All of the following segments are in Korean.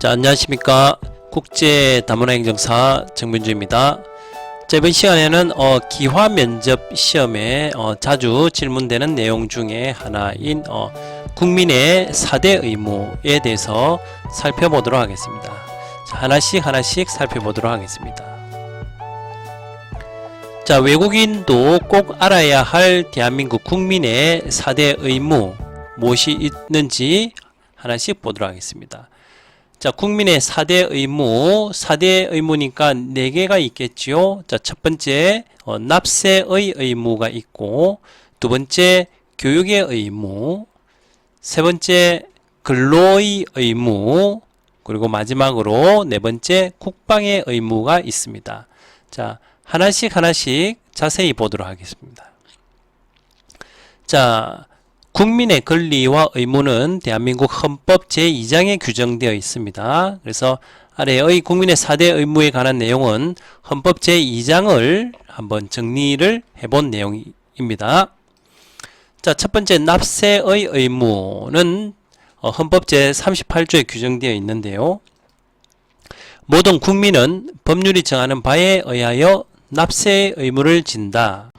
자, 안녕하십니까. 국제 다문화 행정사 정민주입니다. 자, 이번 시간에는 어, 기화 면접 시험에 어, 자주 질문되는 내용 중에 하나인 어, 국민의 4대 의무에 대해서 살펴보도록 하겠습니다. 자, 하나씩 하나씩 살펴보도록 하겠습니다. 자, 외국인도 꼭 알아야 할 대한민국 국민의 4대 의무 무엇이 있는지 하나씩 보도록 하겠습니다. 자, 국민의 4대 의무, 4대 의무니까 4개가 있겠지요. 자, 첫 번째, 어, 납세의 의무가 있고, 두 번째, 교육의 의무, 세 번째, 근로의 의무, 그리고 마지막으로 네 번째, 국방의 의무가 있습니다. 자, 하나씩 하나씩 자세히 보도록 하겠습니다. 자, 국민의 권리와 의무는 대한민국 헌법 제2장에 규정되어 있습니다. 그래서 아래의 국민의 4대 의무에 관한 내용은 헌법 제2장을 한번 정리를 해본 내용입니다. 자, 첫 번째 납세의 의무는 어, 헌법 제38조에 규정되어 있는데요. 모든 국민은 법률이 정하는 바에 의하여 납세의 의무를 진다.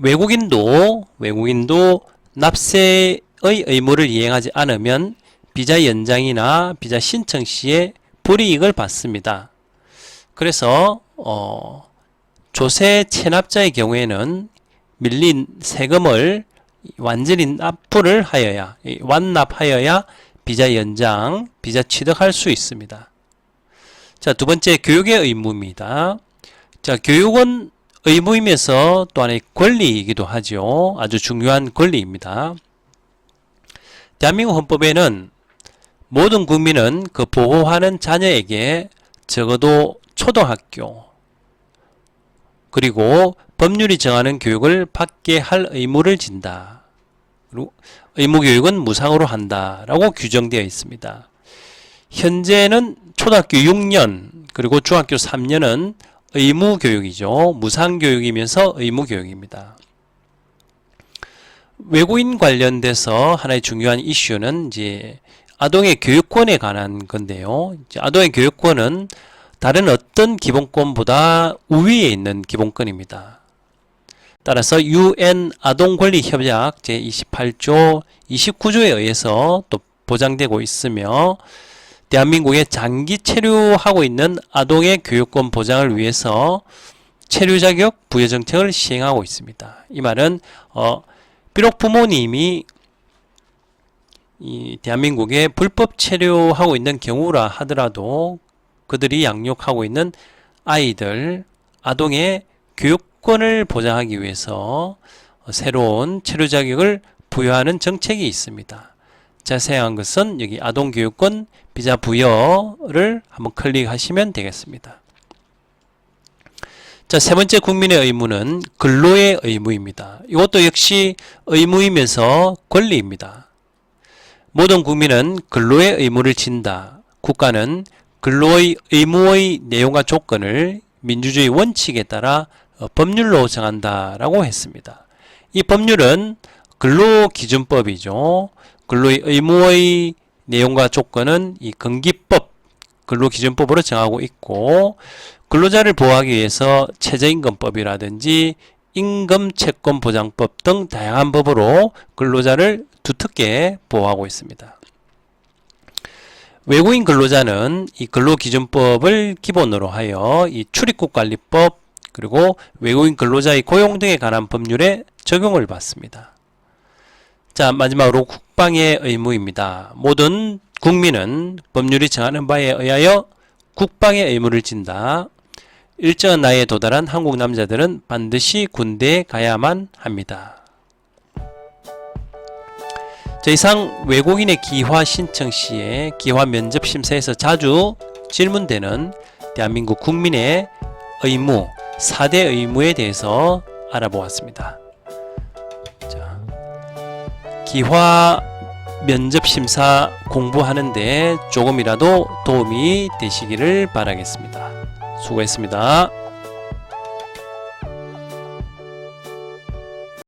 외국인도 외국인도 납세의 의무를 이행하지 않으면 비자 연장이나 비자 신청 시에 불이익을 받습니다. 그래서 어, 조세 체납자의 경우에는 밀린 세금을 완전히 납부를 하여야 완납하여야 비자 연장, 비자 취득할 수 있습니다. 자, 두 번째 교육의 의무입니다. 자, 교육은 의무이면서 또 하나의 권리이기도 하죠. 아주 중요한 권리입니다. 대한민국 헌법에는 모든 국민은 그 보호하는 자녀에게 적어도 초등학교 그리고 법률이 정하는 교육을 받게 할 의무를 진다. 그리고 의무 교육은 무상으로 한다 라고 규정되어 있습니다. 현재는 초등학교 6년 그리고 중학교 3년은 의무 교육이죠. 무상 교육이면서 의무 교육입니다. 외국인 관련돼서 하나의 중요한 이슈는 이제 아동의 교육권에 관한 건데요. 아동의 교육권은 다른 어떤 기본권보다 우위에 있는 기본권입니다. 따라서 UN 아동권리협약 제28조 29조에 의해서 또 보장되고 있으며 대한민국에 장기 체류하고 있는 아동의 교육권 보장을 위해서 체류 자격 부여 정책을 시행하고 있습니다. 이 말은 어, 비록 부모님이 이 대한민국에 불법 체류하고 있는 경우라 하더라도 그들이 양육하고 있는 아이들 아동의 교육권을 보장하기 위해서 새로운 체류 자격을 부여하는 정책이 있습니다. 자세한 것은 여기 아동교육권 비자 부여를 한번 클릭하시면 되겠습니다. 자, 세 번째 국민의 의무는 근로의 의무입니다. 이것도 역시 의무이면서 권리입니다. 모든 국민은 근로의 의무를 진다. 국가는 근로의 의무의 내용과 조건을 민주주의 원칙에 따라 어, 법률로 정한다라고 했습니다. 이 법률은 근로기준법이죠. 근로의 의무의 내용과 조건은 이 근기법 근로기준법으로 정하고 있고 근로자를 보호하기 위해서 최저임금법이라든지 임금채권보장법 등 다양한 법으로 근로자를 두텁게 보호하고 있습니다. 외국인 근로자는 이 근로기준법을 기본으로 하여 이 출입국 관리법 그리고 외국인 근로자의 고용 등에 관한 법률에 적용을 받습니다. 자, 마지막으로 국방의 의무입니다. 모든 국민은 법률이 정하는 바에 의하여 국방의 의무를 진다. 일정한 나이에 도달한 한국 남자들은 반드시 군대에 가야만 합니다. 자, 이상 외국인의 기화 신청 시에 기화 면접 심사에서 자주 질문되는 대한민국 국민의 의무, 4대 의무에 대해서 알아보았습니다. 자, 기화 면접 심사 공부하는데 조금이라도 도움이 되시기를 바라겠습니다. 수고했습니다.